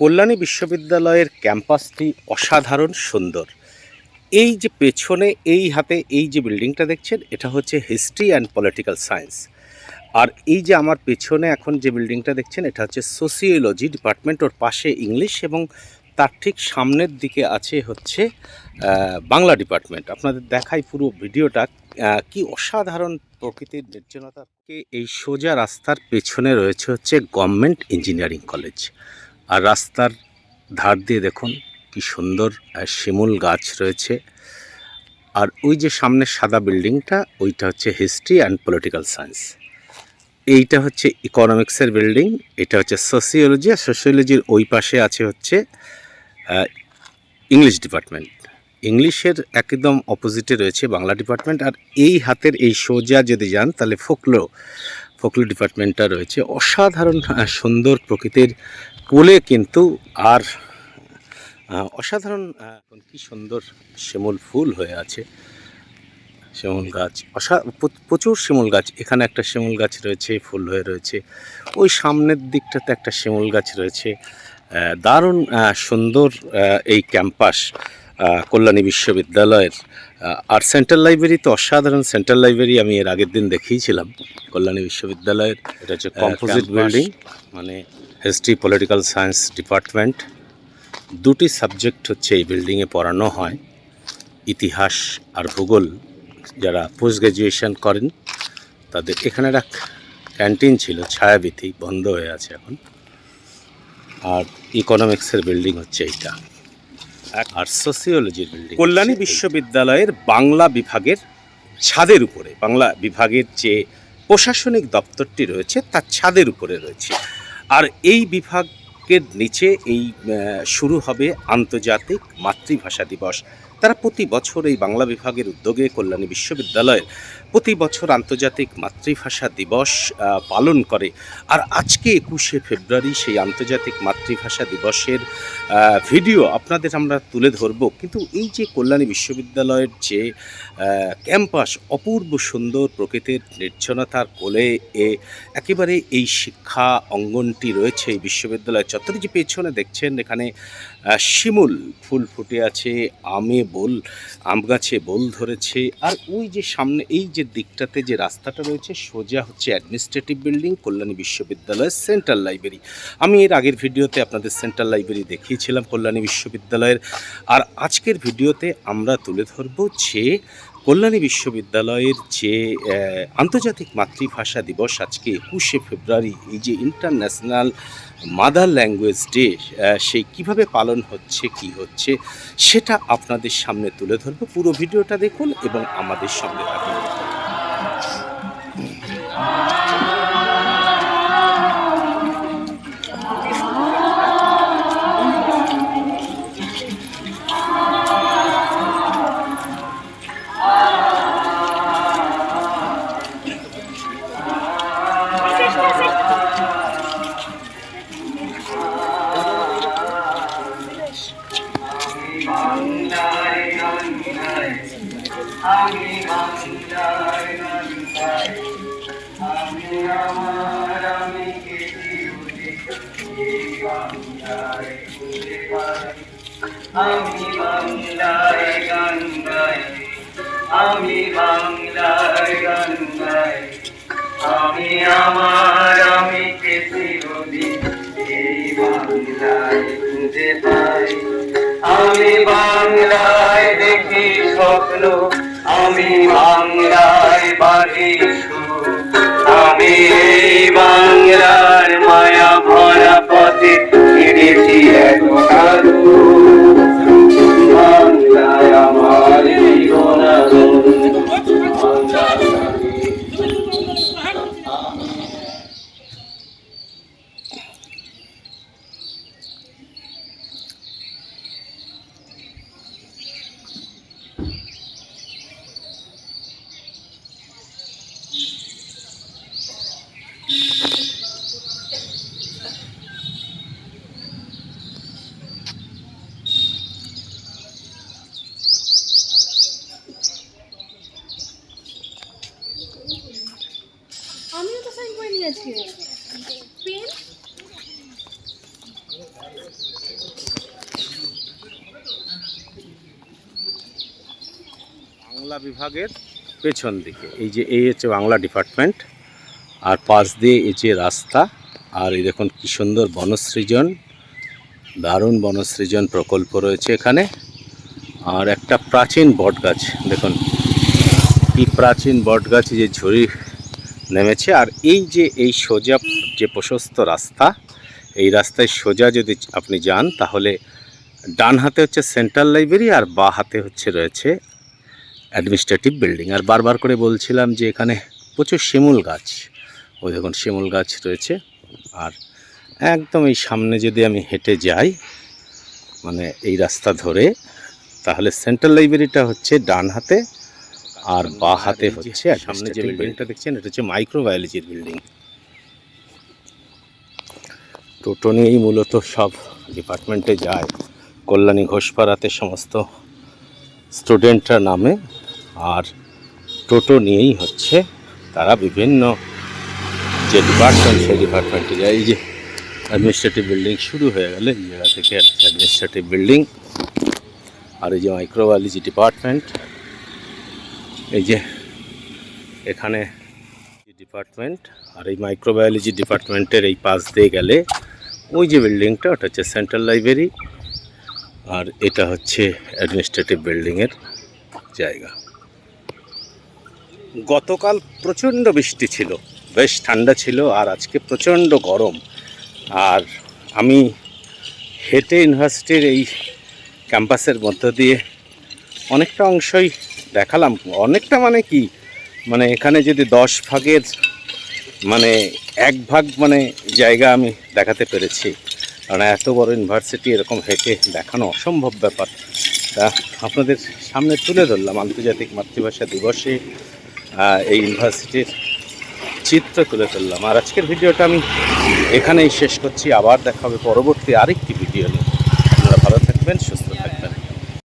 কল্যাণী বিশ্ববিদ্যালয়ের ক্যাম্পাসটি অসাধারণ সুন্দর। এই যে পেছনে, এই হাতে এই যে বিল্ডিংটা দেখছেন, এটা হচ্ছে হিস্ট্রি অ্যান্ড পলিটিক্যাল সায়েন্স। আর এই যে আমার পেছনে এখন যে বিল্ডিংটা দেখছেন, এটা হচ্ছে সোসিওলজি ডিপার্টমেন্ট, ওর পাশে ইংলিশ এবং তার ঠিক সামনের দিকে আছে হচ্ছে বাংলা ডিপার্টমেন্ট। আপনাদের দেখাই পুরো ভিডিওটা কি অসাধারণ প্রকৃতির নির্জনতাকে এই সোজা রাস্তার পেছনে রয়েছে হচ্ছে গভর্নমেন্ট ইঞ্জিনিয়ারিং কলেজ। আর রাস্তার ধার দিয়ে দেখুন, কি সুন্দর শিমুল গাছ রয়েছে। আর ওই যে সামনে সাদা বিল্ডিংটা, ওইটা হচ্ছে হিস্ট্রি অ্যান্ড পলিটিক্যাল সায়েন্স। এইটা হচ্ছে ইকোনমিক্সের বিল্ডিং, এটা হচ্ছে সোসিওলজি, আর সোসিওলজির ওই পাশে আছে হচ্ছে ইংলিশ ডিপার্টমেন্ট ইংলিশের একদম অপোজিটে রয়েছে বাংলা ডিপার্টমেন্ট আর এই হাতের এই সোজা যদি যান, তাহলে ফোকলো ফোকলো ডিপার্টমেন্টটা রয়েছে। অসাধারণ সুন্দর প্রকৃতির কোলে কিন্তু আর অসাধারণ কি সুন্দর শিমুল ফুল হয়ে আছে। শিমুল গাছ, অসা প্রচুর শিমুল গাছ। এখানে একটা শিমুল গাছ রয়েছে, ফুল হয়ে রয়েছে। ওই সামনের দিকটাতে একটা শিমুল গাছ রয়েছে। দারুণ সুন্দর এই ক্যাম্পাস কল্যাণী বিশ্ববিদ্যালয়ের আর সেন্ট্রাল লাইব্রেরি তো অসাধারণ সেন্ট্রাল লাইব্রেরি আমি এর আগের দিন দেখিয়েছিলাম। কল্যাণী বিশ্ববিদ্যালয়ের এটা হচ্ছে কম্পোজিট বিল্ডিং মানে হিস্ট্রি পলিটিক্যাল সায়েন্স ডিপার্টমেন্ট দুটি সাবজেক্ট হচ্ছে এই বিল্ডিংয়ে পড়ানো হয় ইতিহাস আর ভূগোল। যারা পোস্ট গ্র্যাজুয়েশন করেন তাদের এখানে একটা ক্যান্টিন ছিল ছায়াবিথি বন্ধ হয়ে আছে এখন। আর ইকোনমিক্সের বিল্ডিং হচ্ছে এইটা। আর সোসিওলজির বিল্ডিং কল্যাণী বিশ্ববিদ্যালয়ের বাংলা বিভাগের ছাদের উপরে বাংলা বিভাগের যে প্রশাসনিক দপ্তরটি রয়েছে তার ছাদের উপরে রয়েছে। আর এই বিভাগের নিচে এই শুরু হবে আন্তর্জাতিক মাতৃভাষা দিবস। তারা প্রতি বছর এই বাংলা বিভাগের উদ্যোগে কল্যাণী বিশ্ববিদ্যালয়ের প্রতি বছর আন্তর্জাতিক মাতৃভাষা দিবস পালন করে। আর আজকে একুশে ফেব্রুয়ারি সেই আন্তর্জাতিক মাতৃভাষা দিবসের ভিডিও আপনাদের আমরা তুলে ধরব। কিন্তু এই যে কল্যাণী বিশ্ববিদ্যালয়ের যে ক্যাম্পাস, অপূর্ব সুন্দর প্রকৃতির নির্জনতার কোলে এ একেবারে এই শিক্ষা অঙ্গনটি রয়েছে এই বিশ্ববিদ্যালয়ের চত্বরে। যে পেছনে দেখছেন এখানে শিমুল, ফুল ফুটে আছে, আমে বোল, আম গাছে বোল ধরেছে, আর ওই যে সামনে, এই যে দিকটাতে যে রাস্তাটা রয়েছে, সোজা হচ্ছে অ্যাডমিনিস্ট্রেটিভ বিল্ডিং কল্যাণী বিশ্ববিদ্যালয়ের সেন্ট্রাল লাইব্রেরি আমি এর আগের ভিডিওতে আপনাদের সেন্ট্রাল লাইব্রেরি দেখিয়েছিলাম কল্যাণী বিশ্ববিদ্যালয়ের, আর আজকের ভিডিওতে আমরা তুলে ধরবো যে কল্যাণী বিশ্ববিদ্যালয়ের যে আন্তর্জাতিক মাতৃভাষা দিবস আজকে একুশে ফেব্রুয়ারি, এই যে ইন্টারন্যাশনাল মাদার ল্যাঙ্গুয়েজ ডে সেই কীভাবে পালন হচ্ছে, কি হচ্ছে, সেটা আপনাদের সামনে তুলে ধরবো। পুরো ভিডিওটা দেখুন এবং আমাদের সঙ্গে থাকুন। আমি বাংলায় গান আমি আমার আমি এই বাংলায় আমি বাংলায় গান গাই আমি বাংলায় গান গাই আমি আমার আমি কেটে উঠে এই বাংলায় খুঁজে পাই আমি বাংলায় দেখি স্বপ্ন আমি বাংলায় বাড়ি আমি এই পেন বাংলা বিভাগের পেছন দিকে। এই যে এই হচ্ছে বাংলা ডিপার্টমেন্ট, আর পাশ দিয়ে এই যে রাস্তা, আর এই দেখুন কি সুন্দর বনসৃজন, দারুণ বনসৃজন প্রকল্প রয়েছে এখানে। আর একটা প্রাচীন বটগাছ, দেখুন কি প্রাচীন বটগাছ যে ঝুড়ি নেমেছে। আর এই যে, এই সোজা যে প্রশস্ত রাস্তা, এই রাস্তায় সোজা যদি আপনি যান, তাহলে ডান হাতে হচ্ছে সেন্ট্রাল লাইব্রেরি আর বা হাতে হচ্ছে রয়েছে অ্যাডমিনিস্ট্রেটিভ বিল্ডিং। আর বারবার করে বলছিলাম যে, এখানে প্রচুর শিমুল গাছ। ওই দেখুন, শিমুল গাছ রয়েছে। আর একদম এই সামনে যদি আমি হেঁটে যাই মানে এই রাস্তা ধরে, তাহলে সেন্ট্রাল লাইব্রেরিটা হচ্ছে ডান হাতে। আর বা হাতে হচ্ছে সামনে যে বিল্ডিংটা দেখছেন এটা হচ্ছে মাইক্রোবায়োলজির বিল্ডিং টোটো নিয়েই মূলত সব ডিপার্টমেন্টে যায়। কল্যাণী ঘোষপাড়াতে সমস্ত স্টুডেন্টরা নামে আর টোটো নিয়েই হচ্ছে তারা বিভিন্ন যে ডিপার্টমেন্ট সেই ডিপার্টমেন্টে যায়। এই যে অ্যাডমিনিস্ট্রেটিভ বিল্ডিং শুরু হয়ে গেলে এই জায়গা থেকে অ্যাডমিনিস্ট্রেটিভ বিল্ডিং আর এই যে মাইক্রোবায়োলজি ডিপার্টমেন্ট এই যে, এখানে ডিপার্টমেন্ট আর এই মাইক্রোবায়োলজি ডিপার্টমেন্টের এই পাশ দিয়ে গেলে ওই যে বিল্ডিংটা ওটা হচ্ছে সেন্ট্রাল লাইব্রেরি আর এটা হচ্ছে অ্যাডমিনিস্ট্রেটিভ বিল্ডিংয়ের জায়গা। গতকাল প্রচণ্ড বৃষ্টি ছিল, বেশ ঠান্ডা ছিল আর আজকে প্রচণ্ড গরম। আর আমি হেঁটে ইউনিভার্সিটির এই ক্যাম্পাসের মধ্য দিয়ে অনেকটা অংশই দেখালাম। অনেকটা মানে কি? মানে এখানে যদি দশ ভাগের মানে এক ভাগ মানে জায়গা আমি দেখাতে পেরেছি। কারণ এত বড় ইউনিভার্সিটি এরকম হেঁটে দেখানো অসম্ভব ব্যাপার। তা আপনাদের সামনে তুলে ধরলাম আন্তর্জাতিক মাতৃভাষা দিবসে এই ইউনিভার্সিটির চিত্র তুলে ধরলাম। আর আজকের ভিডিওটা আমি এখানেই শেষ করছি। আবার দেখা হবে পরবর্তী আরেকটি ভিডিও নিয়ে। আপনারা ভালো থাকবেন, সুস্থ